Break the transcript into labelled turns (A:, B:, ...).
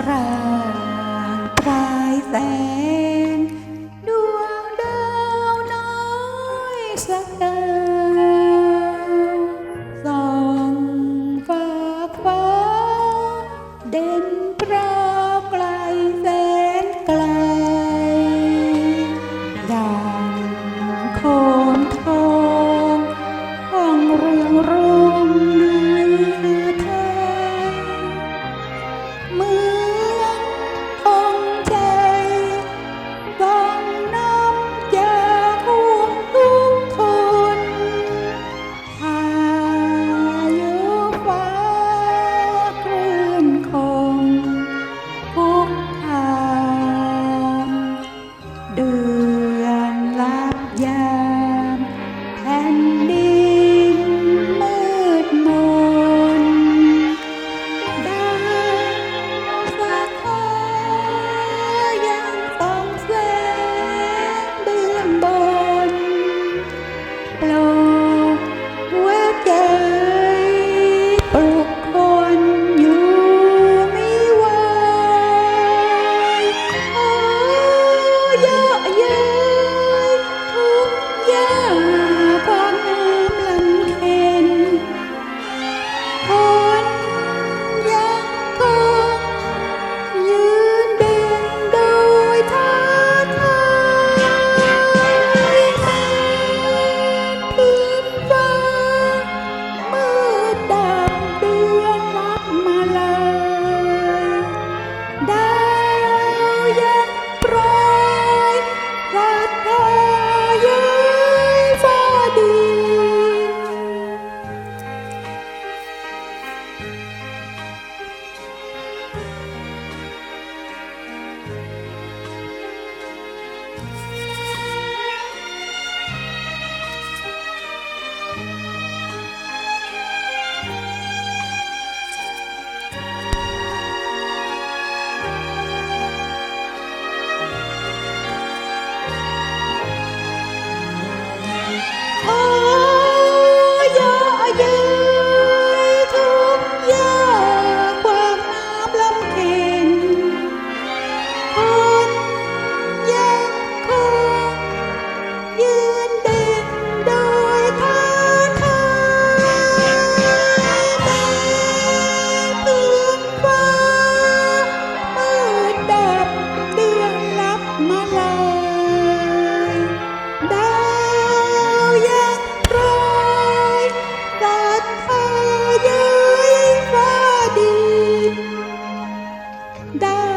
A: ปราปลายแสง ดวงดาวน้อยสักดาวสองฟ้าฟ้าเด่นปรา Да.